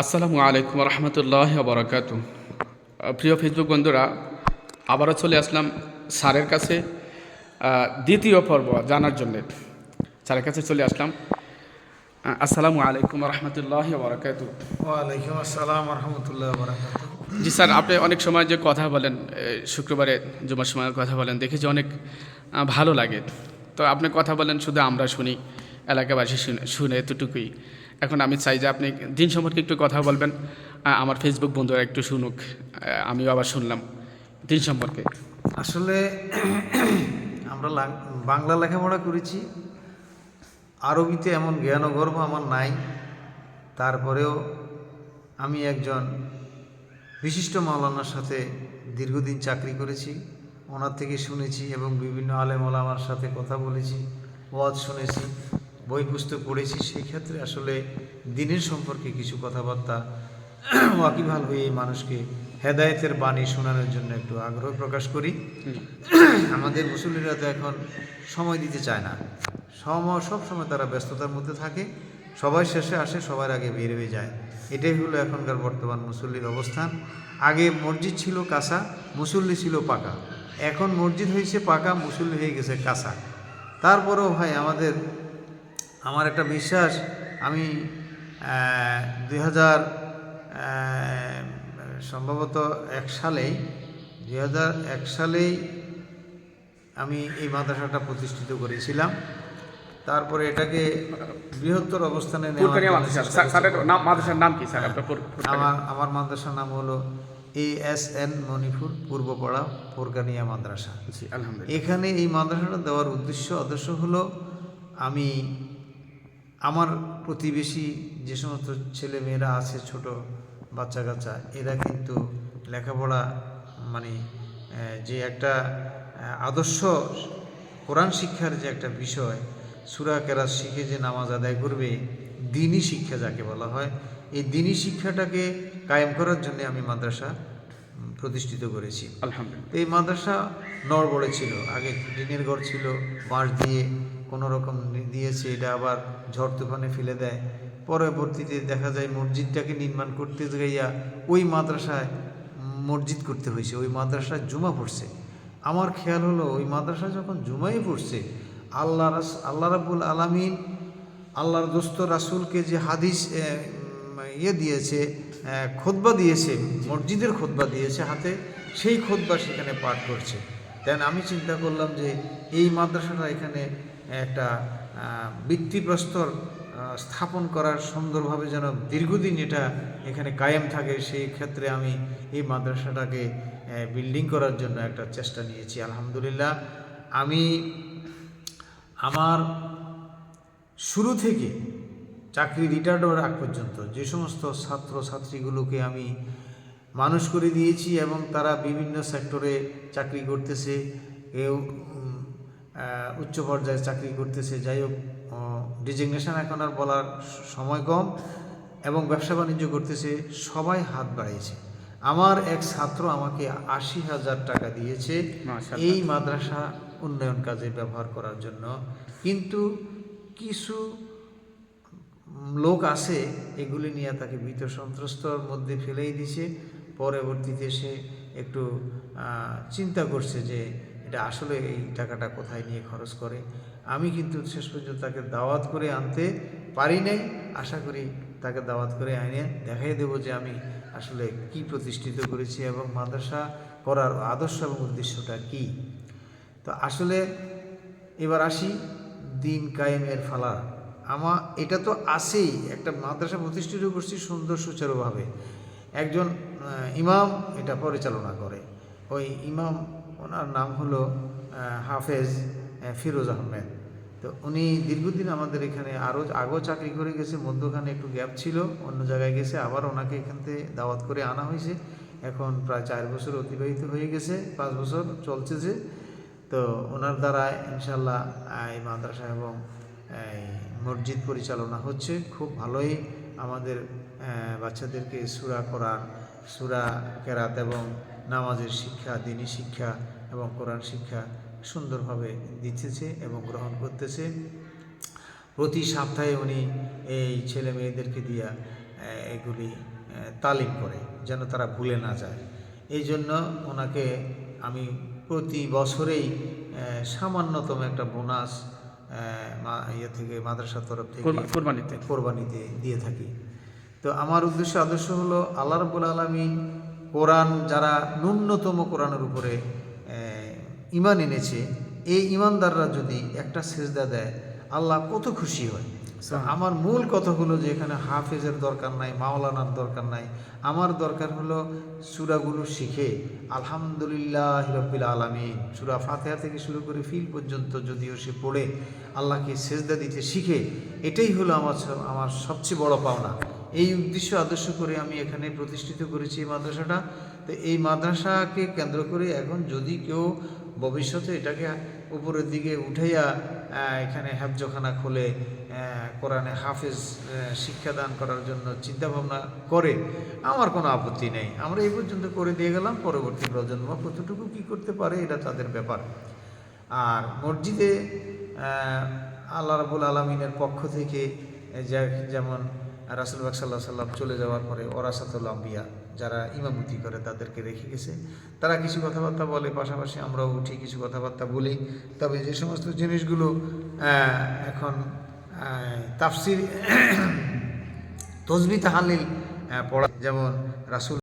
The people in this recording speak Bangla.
আসসালামু আলাইকুম রহমতুল্লাহ বরকাত প্রিয় ফেসবুক বন্ধুরা আবারও চলে আসলাম স্যারের কাছে দ্বিতীয় পর্ব জানার জন্যে। স্যারের কাছে চলে আসলাম। আসসালামু আলাইকুম রহমতুল্লাহ বরকাত ওয়ালাইকুম আসসালাম রহমতুল্লাহ বরাকাত জি স্যার আপনি অনেক সময় যে কথা বলেন শুক্রবারে জুমার সময় কথা বলেন দেখেছি অনেক ভালো লাগে। তো আপনি কথা বলেন শুধু আমরা শুনি। এলাকাবাসী শুনে শুনে এতটুকুই। এখন আমি চাই যে আপনি দিন সম্পর্কে একটু কথা বলবেন। আমার ফেসবুক বন্ধুরা একটু শুনুক। আমিও আবার শুনলাম দিন সম্পর্কে। আসলে আমরা বাংলা লেখাপড়া করেছি। আরবিতে এমন জ্ঞান গর্ব আমার নাই। তারপরেও আমি একজন বিশিষ্ট মাওলানার সাথে দীর্ঘদিন চাকরি করেছি। ওনার থেকে শুনেছি এবং বিভিন্ন আলেম ওলামার সাথে কথা বলেছি, ওয়াজ শুনেছি। বই পুস্তক পড়েছি সেই ক্ষেত্রে আসলে দিনের সম্পর্কে কিছু কথাবার্তা ওয়াকিবহাল হয়ে মানুষকে হেদায়েতের বাণী শোনানোর জন্য একটু আগ্রহ প্রকাশ করি। আমাদের মুসল্লিরা তো এখন সময় দিতে চায় না। সম, সব সময় তারা ব্যস্ততার মধ্যে থাকে, সবাই শেষে আসে, সবার আগে বের হয়ে যায়। এটাই হলো এখনকার বর্তমান মুসল্লির অবস্থান। আগে মসজিদ ছিল কাঁচা, মুসল্লি ছিল পাকা। এখন মসজিদ হয়েছে পাকা, মুসল্লি হয়ে গেছে কাঁচা। তারপরেও ভাই আমাদের আমার একটা বিশ্বাস আমি দুই হাজার সম্ভবত এক সালেই দুই হাজার এক সালেই আমি এই মাদ্রাসাটা প্রতিষ্ঠিত করেছিলাম। তারপরে এটাকে বৃহত্তর অবস্থানে মাদ্রাসার নাম কি স্যার? আমার আমার মাদ্রাসার নাম হলো A S N Manipur Purbapara Furkania মাদ্রাসা। এখানে এই মাদ্রাসাটা দেওয়ার উদ্দেশ্য আদর্শ হলো আমি আমার প্রতিবেশী যে সমস্ত ছেলে মেয়েরা আছে ছোট বাচ্চা কাচ্চা এরা কিন্তু লেখাপড়া মানে যে একটা আদর্শ কোরআন শিক্ষার যে একটা বিষয় সুরা কেরাত শিখে যে নামাজ আদায় করবে দিনই শিক্ষা যাকে বলা হয় এই দিনই শিক্ষাটাকে কায়েম করার জন্য আমি মাদ্রাসা প্রতিষ্ঠিত করেছি। আলহামদুলিল্লাহ। এই মাদ্রাসা নড়বড়ে ছিল আগে টিনের ঘর ছিল বাঁশ দিয়ে কোনো রকম দিয়েছে, এটা আবার ঝড় তুফানে ফেলে দেয়। পরবর্তীতে দেখা যায় মসজিদটাকে নির্মাণ করতে গিয়া ওই মাদ্রাসায় মসজিদ করতে হয়েছে ওই মাদ্রাসায় জুমা পড়ছে। আমার খেয়াল হলো, ওই মাদ্রাসা যখন জুমাই পড়ছে, আল্লাহ আল্লাহ রাবুল আলামিন, আল্লাহর দোস্ত রাসূলকে যে হাদিস ইয়ে দিয়েছে খোদবা দিয়েছে, মসজিদের খোদবা দিয়েছে হাতে, সেই খোদবা সেখানে পাঠ করছে। দেন আমি চিন্তা করলাম যে এই মাদ্রাসাটা এখানে একটা ভিত্তিপ্রস্তর স্থাপন করার সুন্দরভাবে যেন দীর্ঘদিন এটা এখানে কায়েম থাকে, সেই ক্ষেত্রে আমি এই মাদ্রাসাটাকে বিল্ডিং করার জন্য একটা চেষ্টা নিয়েছি, আলহামদুলিল্লাহ। আমি আমার শুরু থেকে চাকরি রিটায়ার্ড হওয়ার আগ পর্যন্ত যে সমস্ত ছাত্র ছাত্রীগুলোকে আমি মানুষ করে দিয়েছি এবং তারা বিভিন্ন সেক্টরে চাকরি করতেছে, কেউ উচ্চ পর্যায়ে চাকরি করতেছে যাই হোক ডিজিগনেশন এখন আর বলার সময় কম এবং ব্যবসা বাণিজ্য করতেছে সবাই হাত বাড়িয়েছে আমার এক ছাত্র আমাকে আশি হাজার টাকা দিয়েছে এই মাদ্রাসা উন্নয়ন কাজে ব্যবহার করার জন্য। কিন্তু কিছু লোক আছে এগুলি নিয়ে তাকে ভীত সন্ত্রস্তর মধ্যে ফেলেই দিছে। পরবর্তীতে সে একটু চিন্তা করছে যে এটা আসলে এই টাকাটা কোথায় নিয়ে খরচ করে? আমি কিন্তু শেষ পর্যন্ত তাকে দাওয়াত করে আনতে পারি নাই। আশা করি তাকে দাওয়াত করে আইনে দেখাই দেবো যে আমি আসলে কি প্রতিষ্ঠিত করেছি এবং মাদ্রাসা করার আদর্শ এবং উদ্দেশ্যটা কী। তো আসলে এবার আসি দিন কায়েমের ফালা। আমা, এটা তো আছেই। একটা মাদ্রাসা প্রতিষ্ঠিত করছি সুন্দর সুচারুভাবে। একজন ইমাম এটা পরিচালনা করে। ওই ইমাম ওনার নাম হলো হাফেজ ফিরোজ আহমেদ। তো উনি দীর্ঘদিন আমাদের এখানে আরও আগেও চাকরি করে গেছে, মধ্যখানে একটু গ্যাপ ছিল, অন্য জায়গায় গেছে, আবার ওনাকে এখান থেকে দাওয়াত করে আনা হয়েছে। এখন প্রায় চার বছর অতিবাহিত হয়ে গেছে, পাঁচ বছর চলছে যে। তো ওনার দ্বারা ইনশাল্লাহ এই মাদ্রাসা এবং এই মসজিদ পরিচালনা হচ্ছে। খুব ভালোই আমাদের বাচ্চাদেরকে সুরা করার সুরা কেরাত এবং নামাজের শিক্ষা দিনী শিক্ষা এবং কোরআন শিক্ষা সুন্দরভাবে দিতেছে এবং গ্রহণ করতেছে। প্রতি সপ্তাহে উনি এই ছেলে মেয়েদেরকে দিয়া এগুলি তালিম করে যেন তারা ভুলে না যায়। এই জন্য ওনাকে আমি প্রতি বছরেই সামান্যতম একটা বোনাস ইয়ে থেকে মাদ্রাসার তরফ থেকে কোরবা- কোরবানিতে। কোরবানিতে দিয়ে থাকি। তো আমার উদ্দেশ্য আদর্শ হলো আল্লাহ রবুল আলমিন কোরআন যারা ন্যূনতম কোরআনের উপরে ইমান এনেছে এই ইমানদাররা যদি একটা সেজদা দেয় আল্লাহ কত খুশি হয়। আমার মূল কথা হলো যে এখানে হাফেজের দরকার নাই মাওলানার দরকার নাই। আমার দরকার হলো সুরাগুলো শিখে আলহামদুলিল্লাহ রব্বিল আলমিন সুরা ফাতেহা থেকে শুরু করে ফিল পর্যন্ত যদিও সে পড়ে আল্লাহকে সেজদা দিতে শিখে এটাই হলো আমার আমার সবচেয়ে বড় পাওনা। এই উদ্দেশ্য আদর্শ করে আমি এখানে প্রতিষ্ঠিত করেছি এই মাদ্রাসাটা। তো এই মাদ্রাসাকে কেন্দ্র করে এখন যদি কেউ ভবিষ্যতে এটাকে উপরের দিকে উঠাইয়া এখানে হ্যাবজখানা খুলে কোরআনে হাফেজ শিক্ষাদান করার জন্য চিন্তাভাবনা করে, আমার কোনো আপত্তি নেই। আমরা এই পর্যন্ত করে দিয়ে গেলাম, পরবর্তী প্রজন্ম কতটুকু কী করতে পারে এটা তাদের ব্যাপার। আর মসজিদে আল্লাহ রাবুল আলমিনের পক্ষ থেকে যেমন রাসুলবাক সাল্লাহ সাল্লাম চলে যাওয়ার পরে ওরাসাতুল আম্বিয়া, যারা ইমামতি করে তাদেরকে রেখে গেছে। তারা কিছু কথাবার্তা বলে, পাশাপাশি আমরাও উঠি কিছু কথাবার্তা বলি। তবে যে সমস্ত জিনিসগুলো এখন তাফসির, তসবি তাহালিল পড়া যেমন রাসুল